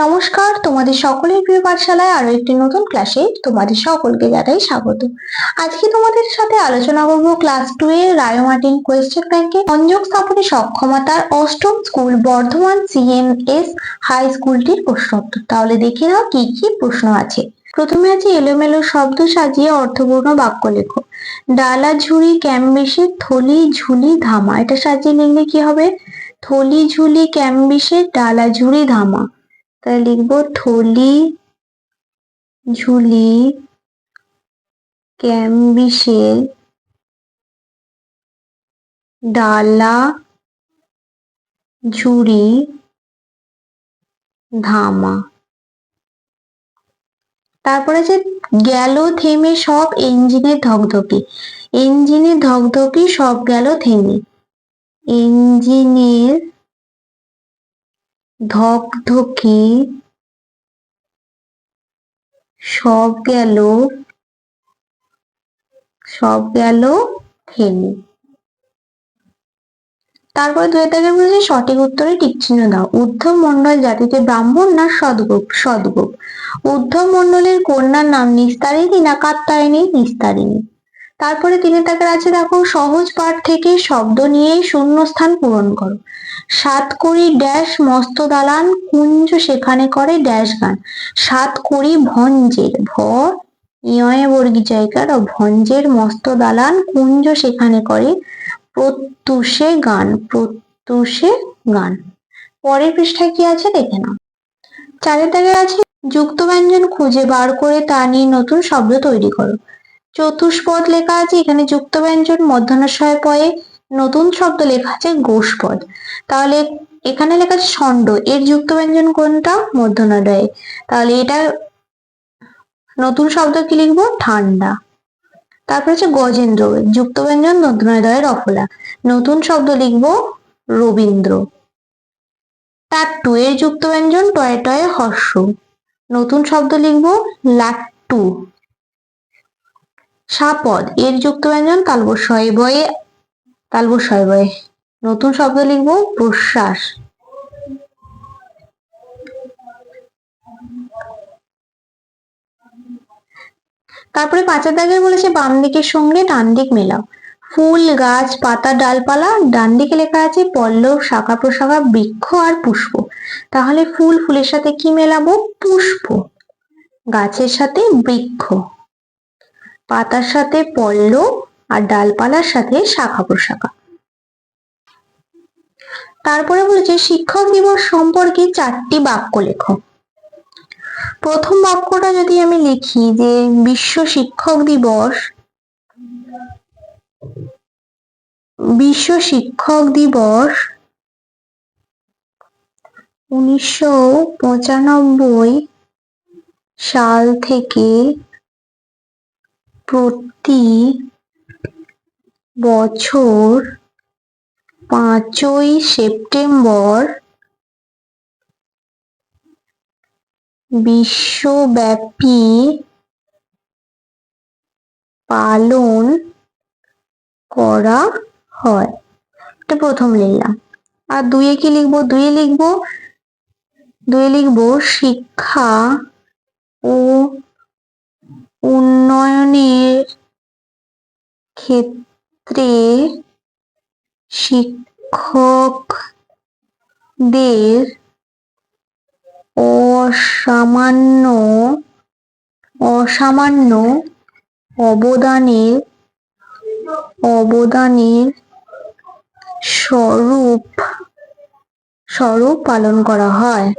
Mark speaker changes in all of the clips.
Speaker 1: নমস্কার, তোমাদের সকলের প্রিয় পাঠশালায় আরও একটি নতুন ক্লাসে তোমাদের সকলকে জানাই স্বাগত। আজকে তোমাদের সাথে আলোচনা করব ক্লাস টু এর রায় মার্টিন কোয়েশ্চেন ব্যাংকে সংযোগ স্থাপনে সক্ষমতার অষ্টম স্কুল বর্ধমান সিএমএস হাই স্কুলটির প্রশ্ন তাহলে দেখে নাও কি কি প্রশ্ন আছে। প্রথমে আছে এলোমেলো শব্দ সাজিয়ে অর্থপূর্ণ বাক্য লেখো। ডালা, ঝুড়ি ক্যাম্বিসে থলি, ঝুলি, ধামা। এটা সাজিয়ে লিখলে কি হবে? থলি, ঝুলি ক্যাম্বিসে ডালা, ঝুড়ি, ধামা। তাহলে লিখব থলি, ঝুলি, ক্যাম্বিসের ডালা, ঝুড়ি, ধামা। তারপরে যে গেল থেমে সব ইঞ্জিনের ধকধকি। ইঞ্জিনের ধকধকি, সব গেল থেমে। ইঞ্জিনের ধকধকি সব গেল সব গেল থেমে। তারপরে দুই দাগে বলেছে, সঠিক উত্তরে টিক চিহ্ন দাও। ঊর্ধ্ব মন্ডল জাতিতে ব্রাহ্মণ না সদগোপ? সদগোপ। ঊর্ধ্ব মন্ডলের কন্যার নাম নিস্তারিণী না কাত্তায়নী? নিস্তারিণী। তারপরে তিনি তাকে আছে দেখো সহজ পাঠ থেকে শব্দ নিয়ে শূন্যস্থান পূরণ করো। সাত করি ড্যাশ মস্ত দালান, কুঞ্জ সেখানে করে ড্যাশ গান। সাত করি ভঞ্জের ভ ইয়ে বর্গী জায়গার ও ভঞ্জের মস্ত দালান, কুঞ্জ সেখানে করে প্রত্যুষে গান প্রত্যুষে গান। পরের পৃষ্ঠায় কি আছে দেখে নাও। চারের দাগে আছে, যুক্ত ব্যঞ্জন খুঁজে বার করে তা নিয়ে নতুন শব্দ তৈরি করো। চতুষ্পদ লেখা আছে, এখানে যুক্ত ব্যঞ্জন মধ্যাহ্নশয় পয়ে নতুন শব্দ লেখা আছে গোষ্পদ। তাহলে এখানে লেখা আছে ষণ্ড। এর যুক্ত ব্যঞ্জন কোনটা? মধ্যনাদয়ে। তাহলে এটা নতুন শব্দ কি লিখব? ঠান্ডা। তারপর হচ্ছে গজেন্দ্র। যুক্ত ব্যঞ্জন মধ্যনাদয়ের অফলা নতুন শব্দ লিখব রবীন্দ্র। টাট্টু এর যুক্ত ব্যঞ্জন টয়ে টয়ে হর্ষ। নতুন শব্দ লিখব লাট্টু। সাপদ। এর যুক্ত ব্যঞ্জন তালবস্বয় বয়ে তালবস্বয় বয়ে নতুন শব্দ লিখব? প্রশ্বাস। তারপরে পাঁচের দাগের বলেছে বাম দিকের সঙ্গে ডান দিক মেলাও। ফুল, গাছ, পাতা, ডালপালা, ডান দিকে লেখা আছে পল্লব, শাখা প্রশাখা, বৃক্ষ আর পুষ্প। তাহলে ফুল ফুলের সাথে কি মেলাবো? পুষ্প। গাছের সাথে বৃক্ষ। পাতার সাথে পল্লব আর ডালপালার সাথে শাখা প্রশাখা। তারপরে বলেছে, শিক্ষক দিবস সম্পর্কে চারটি বাক্য লেখো। প্রথম বাক্যটা যদি আমি লিখি যে, বিশ্ব শিক্ষক দিবস, বিশ্ব শিক্ষক দিবস উনিশশো পঁচানব্বই সাল থেকে প্রতি বছর পাঁচই সেপ্টেম্বর বিশ্বব্যাপী পালন করা হয়। এটা প্রথম লিখলাম। আর দুয়ে কি লিখব? দুয়ে লিখব? দুয়ে লিখব, শিক্ষা ও উন্নয়নের ক্ষেত্রে শিক্ষকদের অসামান্য অসামান্য অবদানের অবদানের স্বরূপ স্বরূপ পালন করা হয়।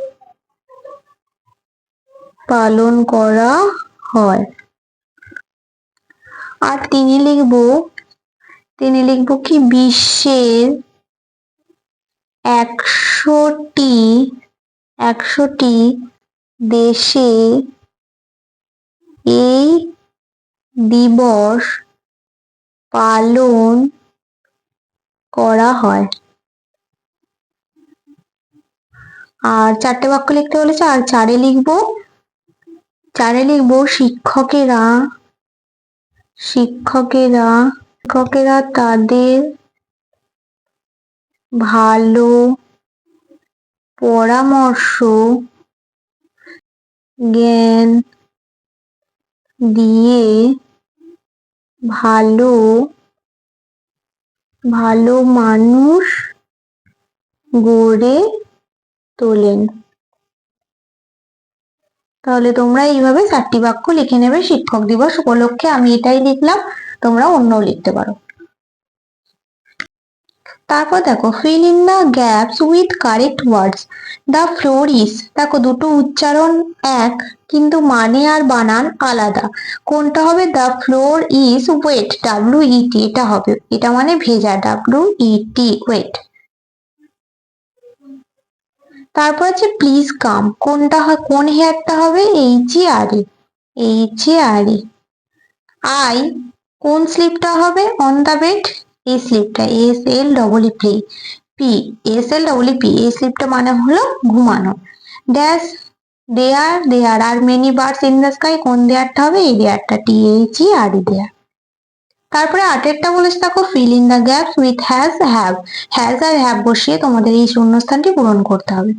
Speaker 1: পালন করা হয়। আর তিনি লিখব তিনি লিখব কি? বিশ্বের একশোটি একশোটি দেশে এই দিবস পালন করা হয়। আর চারটে বাক্য লিখতে বলেছে আর চারে লিখব চারে লিখব শিক্ষকেরা শিক্ষকেরা শিক্ষকেরা তাদের ভালো পরামর্শ, জ্ঞান দিয়ে ভালো ভালো মানুষ গড়ে তোলেন। তাহলে তোমরা এইভাবে চারটি বাক্য লিখে নেবে শিক্ষক দিবস উপলক্ষে। আমি এটাই লিখলাম। তোমরা অন্যও লিখতে পারো। তারপর দেখো fill in the gaps with correct words the floor is দেখো দুটো উচ্চারণ এক, কিন্তু মানে আর বানান আলাদা। কোনটা হবে? The floor is wet W E T হবে। এটা মানে ভেজা ডাব্লিউ ইটি ওয়েট তারপর আছে প্লিজ কাম কোনটা কোন হেয়ারটা হবে? H E R E H E R E I কোন স্লিপটা হবে? অন দ্য বেড এই স্লিপটা S L double P P S L double P এই স্লিপটা মানে হলো ঘুমানো। Dash there there are many birds in the sky কোন দেয়ারটা হবে? এই দেয়ারটা টি এইচ ই আর দেয়ার। তারপরে আটেরটা বলেছে দেখো fill in the gaps with has have has R have বসিয়ে তোমাদের এই শূন্যস্থানটি পূরণ করতে হবে।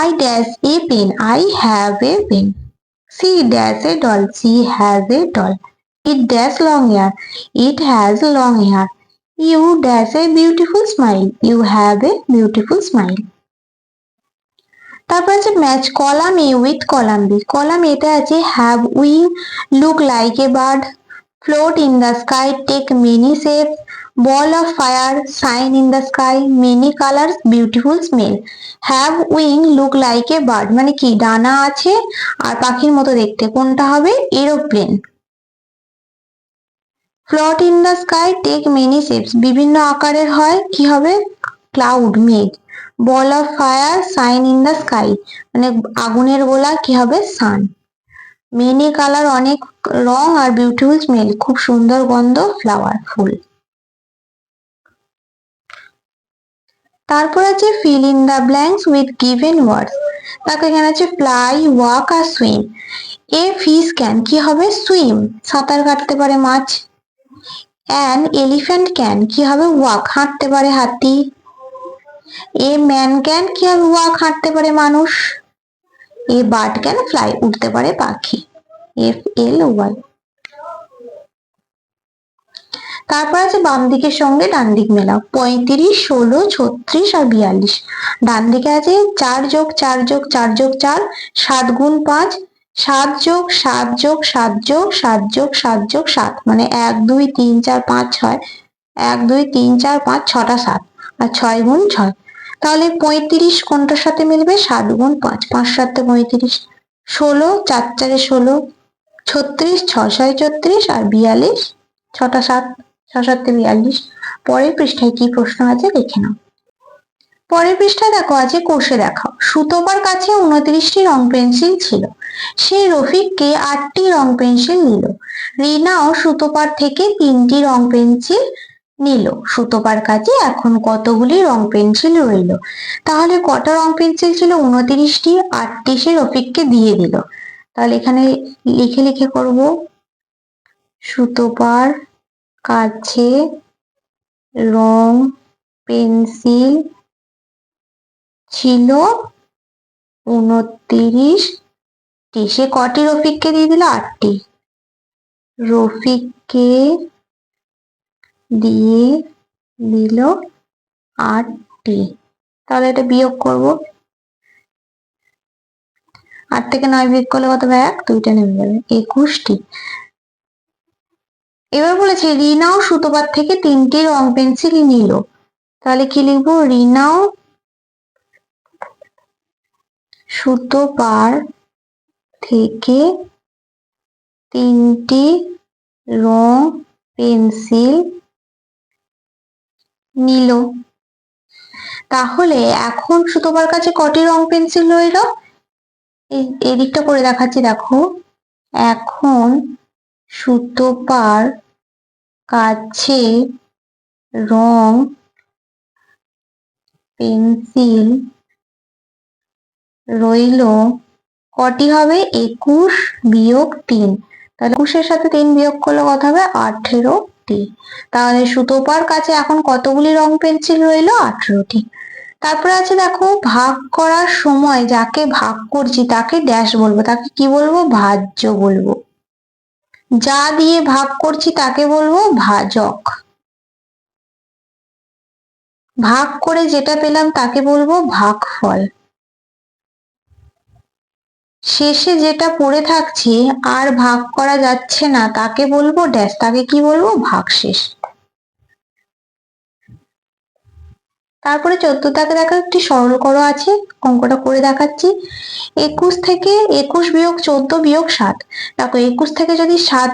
Speaker 1: I dash a pen I have a pen she dash a doll she has a doll it dash long hair it has long hair you dash a beautiful smile you have a beautiful smile তারপর আছে match column A with column B column এতে আছে have we look like a bird float in the sky, take many shapes. Ball of fire, shine in the sky. Many colors, beautiful smell. Have wing look like a bird? মানে কি, ডানা আছে আর পাখির মতো দেখতে। কোনটা হবে? Aeroplane float in the sky take many shapes বিভিন্ন আকারের হয়, কি হবে? ক্লাউড মেঘ। Ball of fire shine in the sky মানে আগুনের গোলা, কি হবে? সান মেনি কালার অনেক রং আর বিউটিফুল স্মেল খুব সুন্দর গন্ধ ফ্লাওয়ার ফুল তারপর আছে fill in the blanks with given words তারপর এখানে আছে ফ্লাই ওয়াক আর সুইম এ ফিস ক্যান কি হবে? সুইম সাঁতার কাটতে পারে মাছ। অ্যান এলিফ্যান্ট ক্যান কি হবে? ওয়াক হাঁটতে পারে হাতি। এ ম্যান ক্যান কি হবে? ওয়াক হাঁটতে পারে মানুষ। এ বার্ড ক্যান ফ্লাই উঠতে পারে পাখি। এফ এল ওয়াই তারপর আছে বাম দিকের সঙ্গে ডান দিক মেলাও। পঁয়ত্রিশ, ষোলো, ছত্রিশ আর বিয়াল্লিশ। ডান দিকে আছে চার যোগ চার যোগ চার যোগ চার, সাত গুণ পাঁচ। সাত যোগ সাত যোগ সাত যোগ সাত যোগ সাত যোগ সাত মানে এক, দুই, তিন, চার, পাঁচ, ছয়। এক, দুই, তিন, চার, পাঁচ, ছটা, সাত। আর ছয় গুণ ছয়। তাহলে পঁয়ত্রিশ কোনটার সাথে মিলবে? সাত গুণ পাঁচ। পাঁচ সাতে পঁয়ত্রিশ। ষোলো, চার, চারে ষোলো। ছত্রিশ, ছ ছয় ছত্রিশ। আর বিয়াল্লিশ, ছটা, সাত। ছ সাতে বিয়াল্লিশ। পরের পৃষ্ঠায় কি প্রশ্ন আছে দেখে নাও। পরের পৃষ্ঠা দেখো আছে কোষে দেখাও সুতোপার কাছে উনত্রিশটি রং পেন্সিল ছিল। সে রফিককে আটটি রং পেন্সিল নিল। রিনাও সুতোপার থেকে তিনটি রং পেন্সিল নিল। সুতোপার কাছে এখন কতগুলি রং পেন্সিল রইল? তাহলে কটা রং পেন্সিল ছিল? উনত্রিশটি, আটটি সে রফিককে দিয়ে দিল। তাহলে এখানে লিখে লিখে করব। সুতোপার কাছে রং পেন্সিল ছিল উনত্রিশ সে কটি রফিককে দিয়ে দিল আটটি। রফিককে দিয়ে দিল আটটি। তাহলে এটা বিয়োগ করব। আট থেকে নয় বিয়োগ করলে কত এক? দুইটা নেমে যাবে। একুশটি। এবার বলেছে, রিনাও সুতোপাত থেকে তিনটি রং পেন্সিল নিল। তাহলে কি লিখব? রিনাও সুতোপার থেকে তিনটি রং পেন্সিল নিল। তাহলে এখন সুতোপার কাছে কটি রং পেন্সিল রইল? এদিকটা করে দেখাচ্ছি, দেখো। এখন সুতোপার কাছে রং পেন্সিল রইল কটি হবে? একুশ বিয়োগ তিন। তাহলে একুশের সাথে তিন বিয়োগ করলে কত হবে? আঠেরোটি তাহলে সুতোপার কাছে এখন কতগুলি রং পেন্সিল রইল? আঠেরোটি। তারপরে আছে দেখো, ভাগ করার সময় যাকে ভাগ করছি তাকে ড্যাশ বলব। তাকে কি বলব? ভাজ্য বলব। যা দিয়ে ভাগ করছি তাকে বলব? ভাজক। ভাগ করে যেটা পেলাম তাকে বলব? ভাগফল। শেষে যেটা পড়ে থাকছে, আর ভাগ করা যাচ্ছে না, তাকে বলব ড্যাশ, তাকে কি বলব? ভাগশেষ তারপরে চোদ্দ দাগে দেখো, একটি সরল করো আছে, অঙ্কটা করে দেখাচ্ছি। একুশ থেকে একুশ বিয়োগ চোদ্দ বিয়োগ সাত। দেখো, একুশ থেকে যদি সাত,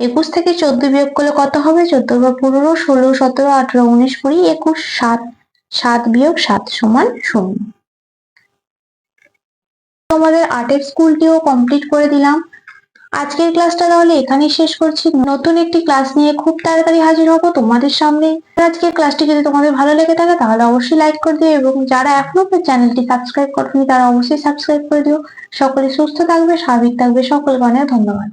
Speaker 1: একুশ থেকে চোদ্দ বিয়োগ করলে কত হবে? চোদ্দ বা পনেরো, ষোলো, সতেরো, আঠারো, উনিশ কুড়ি, একুশ, সাত সাত বিয়োগ সাত সমান শূন্য। তোমাদের আর্টের স্কুলটিও কমপ্লিট করে দিলাম। আজকের ক্লাসটা তাহলে এখানেই শেষ করছি। নতুন একটি ক্লাস নিয়ে খুব তাড়াতাড়ি হাজির হব তোমাদের সামনে। আজকের ক্লাসটি যদি তোমাদের ভালো লেগে থাকে, তাহলে অবশ্যই লাইক করে দিও এবং যারা এখনও চ্যানেলটি সাবস্ক্রাইব করনি, তারা অবশ্যই সাবস্ক্রাইব করে দিও। সকলে সুস্থ থাকবে, স্বাভাবিক থাকবে। সকলকে অনেক ধন্যবাদ।